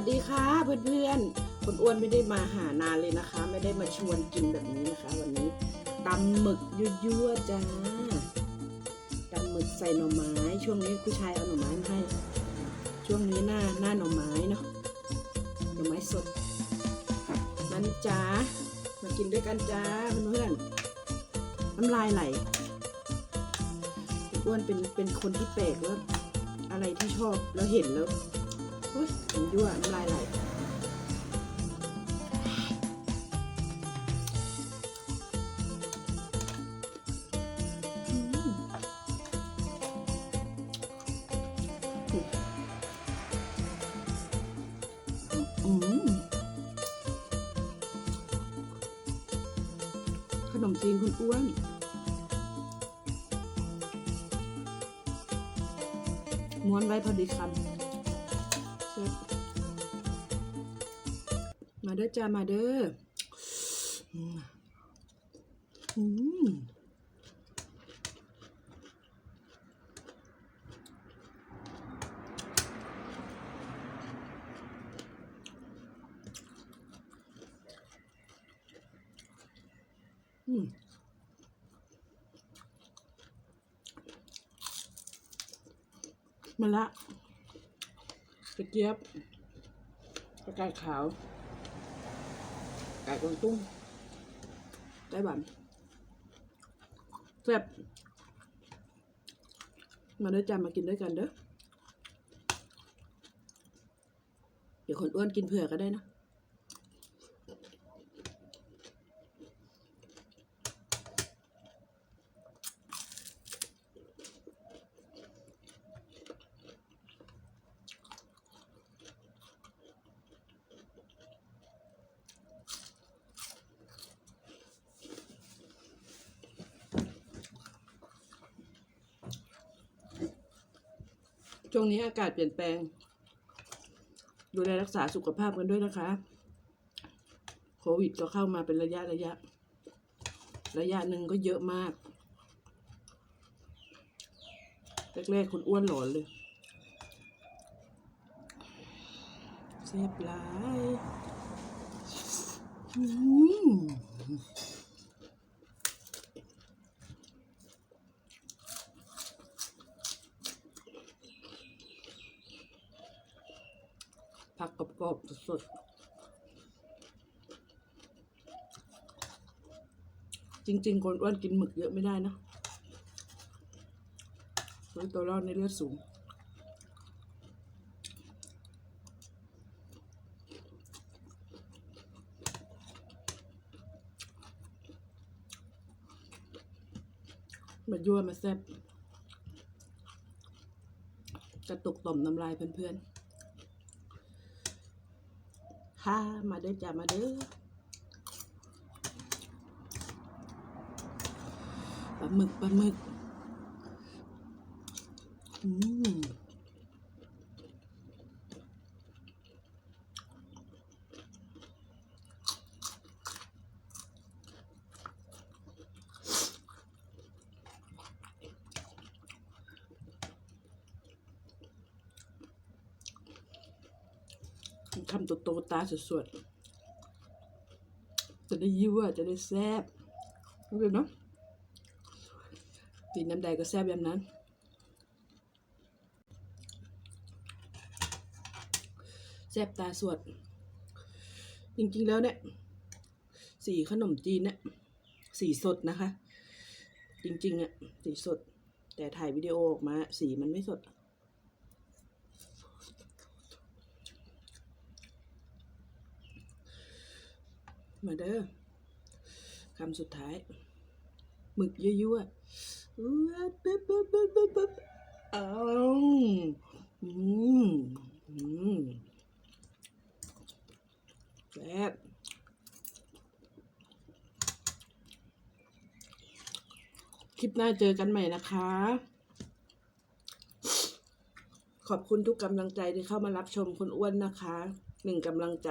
สวัสดีค่ะเพื่อนๆคุณอ้วนไม่ได้มาหานานเลยนะคะ ไม่ได้มาชวนกินแบบนี้นะคะ วันนี้ตำหมึกยั่วๆจ้าตำหมึกใส่หน่อไม้ ช่วงนี้ผู้ชายเอาหน่อไม้ให้ ช่วงนี้หน้าหน้าหน่อไม้เนาะหน่อไม้สดมานี่จ้ามากินด้วยกันจ้าเพื่อนๆน้ำลายไหลคุณอ้วนเป็นเป็นคนที่แปลกแล้วอะไรที่ชอบแล้วเห็นแล้ว เฮ้ยยั่วน้ำลายไหลอืมขนมจีนคุณอ้วนม้วนไว้พอดีคำ ซ็ตมาเด้อจ้ามาเด้ออืมอืมมาละ กระเจี๊ยบกระไก่ขาว ไก่กวางตุ้งไต้หวันแซ่บมาด้อจ้ามากินด้วยกันเด้อ เดี๋ยวคนอ้วนกินเผื่อก็ได้นะ ช่วงนี้อากาศเปลี่ยนแปลง ดูแลรักษาสุขภาพกันด้วยนะคะ โควิดก็เข้ามาเป็นระยะระยะ ระยะหนึ่งก็เยอะมาก แรกๆคุณอ้วนหลอนเลยเซฟหลาย ผักกรอบๆสดๆ จริง ๆ คนอ้วนกินหมึกเยอะไม่ได้นะเพราะตัวรอดในเลือดสูง มายั่วมาแซ่บกระตุกต่อมน้ำลายเพื่อนๆ ฮ่ามาเด้อจ้ามาเด้อปลาหมึกปลาหมึก อืม คำโตๆตาสวดๆจะได้ยั่วจะได้แซ่บรู้เนาะกินน้ำใดก็แซ่บแบบนั้นแซ่บตาสวด จริงๆแล้วเนี่ย สีขนมจีนเนี่ย สีสดนะคะ จริงๆอะสีสด แต่ถ่ายวิดีโอออกมา สีมันไม่สด มาเด้อคำสุดท้าย หมึกยั่วๆปึ๊บปึ๊บปึ๊บปึ๊บปึ๊บอ้าวอืมอืมแซ่บคลิปหน้าเจอกันใหม่นะคะ ขอบคุณทุกกำลังใจที่เข้ามารับชมคุณอ้วนนะคะ หนึ่งกำลังใจ